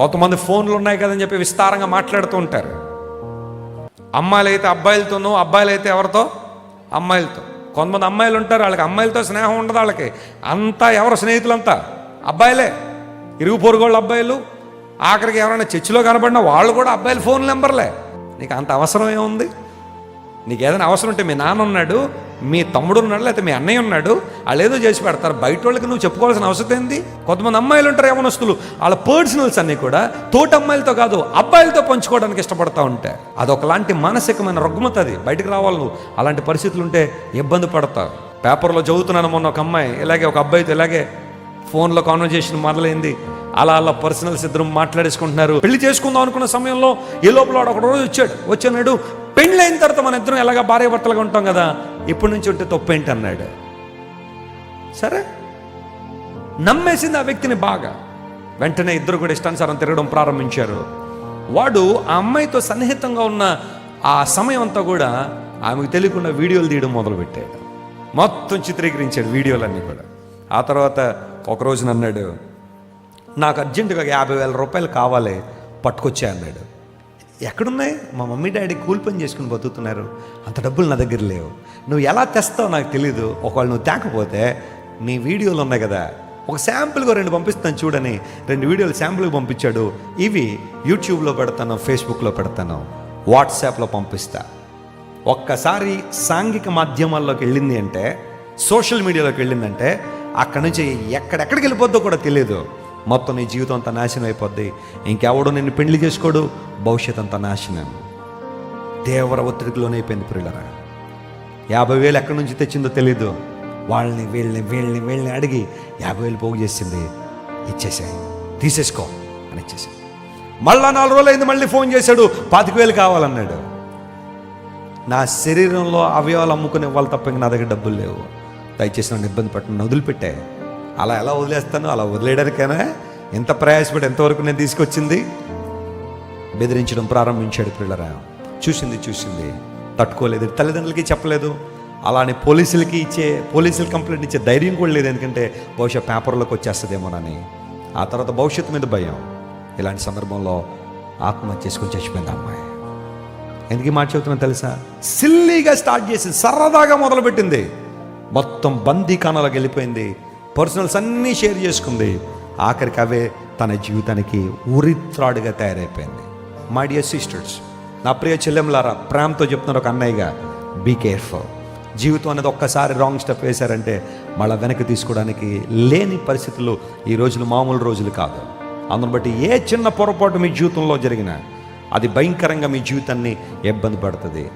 కొంతమంది ఫోన్లు ఉన్నాయి కదని చెప్పి విస్తారంగా మాట్లాడుతూ ఉంటారు. అమ్మాయిలు అయితే అబ్బాయిలతోనూ అబ్బాయిలు అయితే ఎవరితో? అమ్మాయిలతో. కొంతమంది అమ్మాయిలు ఉంటారు వాళ్ళకి అమ్మాయిలతో స్నేహం ఉండదు వాళ్ళకి. అంతా ఎవరు స్నేహితులంతా? అబ్బాయిలే. ఇరుగు పొరుగోళ్ళ అబ్బాయిలు. ఆఖరికి ఎవరైనా చర్చిలో కనబడినా వాళ్ళు కూడా అబ్బాయిల ఫోన్ నెంబర్లే. నీకు అంత అవసరం ఏముంది? నీకు ఏదైనా అవసరం ఉంటే మీ నాన్న ఉన్నాడు మీ తమ్ముడు ఉన్నాడు లేకపోతే మీ అన్నయ్య ఉన్నాడు వాళ్ళు ఏదో చేసి పెడతారు. బయట వాళ్ళకి నువ్వు చెప్పుకోవాల్సిన అవసరం ఏంది? కొంతమంది అమ్మాయిలు ఉంటారు యవనస్తులు. వాళ్ళ పర్సనల్స్ అన్నీ కూడా తోటి అమ్మాయిలతో కాదు అబ్బాయిలతో పంచుకోవడానికి ఇష్టపడతా ఉంటాయి అదొకలాంటి మానసికమైన రుగ్మత అది. బయటకు రావాలి నువ్వు. అలాంటి పరిస్థితులు ఉంటే ఇబ్బంది పడతావు పేపర్లో చదువుతున్నాను మొన్న ఒక అమ్మాయి ఇలాగే ఒక అబ్బాయితో ఇలాగే ఫోన్లో కాన్వర్జేషన్ మొదలైంది. అలా అలా పర్సనల్స్ ఇద్దరు మాట్లాడేసుకుంటున్నారు. పెళ్ళి చేసుకుందాం అనుకున్న సమయంలో ఈ లోపల ఒక రోజు వచ్చాడు. వచ్చినాడు పెళ్ళి అయిన తర్వాత మన ఇద్దరం ఎలాగ భార్య భర్తలుగా ఉంటాం కదా? ఇప్పటి నుంచి ఉంటే తప్పేంటి అన్నాడు సరే. నమ్మేసింది ఆ వ్యక్తిని బాగా. వెంటనే ఇద్దరు కూడా ఇష్టానుసారం తిరగడం ప్రారంభించారు. వాడు ఆ అమ్మాయితో సన్నిహితంగా ఉన్న ఆ సమయం అంతా కూడా ఆమెకు తెలియకుండా వీడియోలు తీయడం మొదలుపెట్టాడు. మొత్తం చిత్రీకరించాడు వీడియోలన్నీ కూడా. ఆ తర్వాత ఒకరోజు అన్నాడు నాకు అర్జెంటుగా యాభై వేల రూపాయలు కావాలి పట్టుకొచ్చా అన్నాడు. ఎక్కడున్నాయి? మా మమ్మీ డాడీ కూలి పని చేసుకుని బతుకుతున్నారు. అంత డబ్బులు నా దగ్గర లేవు. నువ్వు ఎలా తెస్తావు నాకు తెలీదు. ఒకవేళ నువ్వు తేకపోతే నీ వీడియోలు ఉన్నాయి కదా. ఒక శాంపుల్గా రెండు పంపిస్తాను చూడని. రెండు వీడియోలు శాంపుల్గా పంపించాడు. ఇవి యూట్యూబ్లో పెడతాను ఫేస్బుక్లో పెడతాను. వాట్సాప్లో పంపిస్తా. ఒక్కసారి సాంఘిక మాధ్యమాల్లోకి వెళ్ళింది అంటే సోషల్ మీడియాలోకి వెళ్ళిందంటే అక్కడి నుంచి ఎక్కడెక్కడికి వెళ్ళిపోద్దో కూడా తెలియదు మొత్తం నీ జీవితం అంతా నాశనం అయిపోద్ది. ఇంకెవడు నిన్ను పెళ్ళి చేసుకోడు? భవిష్యత్ అంతా నాశనం. దేవర ఒత్తిడిలోనే అయిపోయింది పిల్లరా యాభై వేలు ఎక్కడి నుంచి తెచ్చిందో తెలీదు. వాళ్ళని వీళ్ళని వీళ్ళని వీళ్ళని అడిగి యాభై వేలు పోగు చేసింది. ఇచ్చేసాయి. తీసేసుకో అని ఇచ్చేసాయి. మళ్ళా నాలుగు రోజులు అయింది మళ్ళీ ఫోన్ చేశాడు. పాతిక వేలు కావాలన్నాడు. నా శరీరంలో అవయవాలు అమ్ముకునే వాళ్ళు తప్ప ఇంక నా దగ్గర డబ్బులు లేవు. దయచేసి నన్ను ఇబ్బంది పట్టను వదిలిపెట్టే. అలా ఎలా వదిలేస్తాను? అలా వదిలేయడానికైనా ఎంత ప్రయాసపడి ఎంతవరకు నేను తీసుకొచ్చింది? బెదిరించడం ప్రారంభించాడు పిల్లరా. చూసింది చూసింది. తట్టుకోలేదు. తల్లిదండ్రులకి చెప్పలేదు. అలానే పోలీసులకి ఇచ్చే పోలీసులు కంప్లైంట్ ఇచ్చే ధైర్యం కూడా లేదు. ఎందుకంటే బహుశా పేపర్లోకి వచ్చేస్తుందేమోనని. ఆ తర్వాత భవిష్యత్తు మీద భయం. ఇలాంటి సందర్భంలో ఆత్మహత్య చేసుకొని చచ్చిపోయింది అమ్మాయి. ఎందుకు మాట చెబుతున్నా తెలుసా? సిల్లీగా స్టార్ట్ చేసింది సరదాగా మొదలుపెట్టింది. మొత్తం బందీఖానాలోకి వెళ్ళిపోయింది. పర్సనల్స్ అన్నీ షేర్ చేసుకుంది. ఆఖరికి అవే తన జీవితానికి ఉరిత్రాడుగా తయారైపోయింది. మై డియర్ సిస్టర్స్ నా ప్రియ చెల్లెములారా ప్రేమతో చెప్తున్నారు ఒక అన్నయ్యగా బీ కేర్ఫుల్ జీవితం అనేది ఒక్కసారి రాంగ్ స్టెప్ వేశారంటే మళ్ళీ వెనక్కి తీసుకోవడానికి లేని పరిస్థితులు ఈ రోజులు మామూలు రోజులు కాదు. అందును బట్టి ఏ చిన్న పొరపాటు మీ జీవితంలో జరిగినా అది భయంకరంగా మీ జీవితాన్ని ఇబ్బంది పడుతుంది.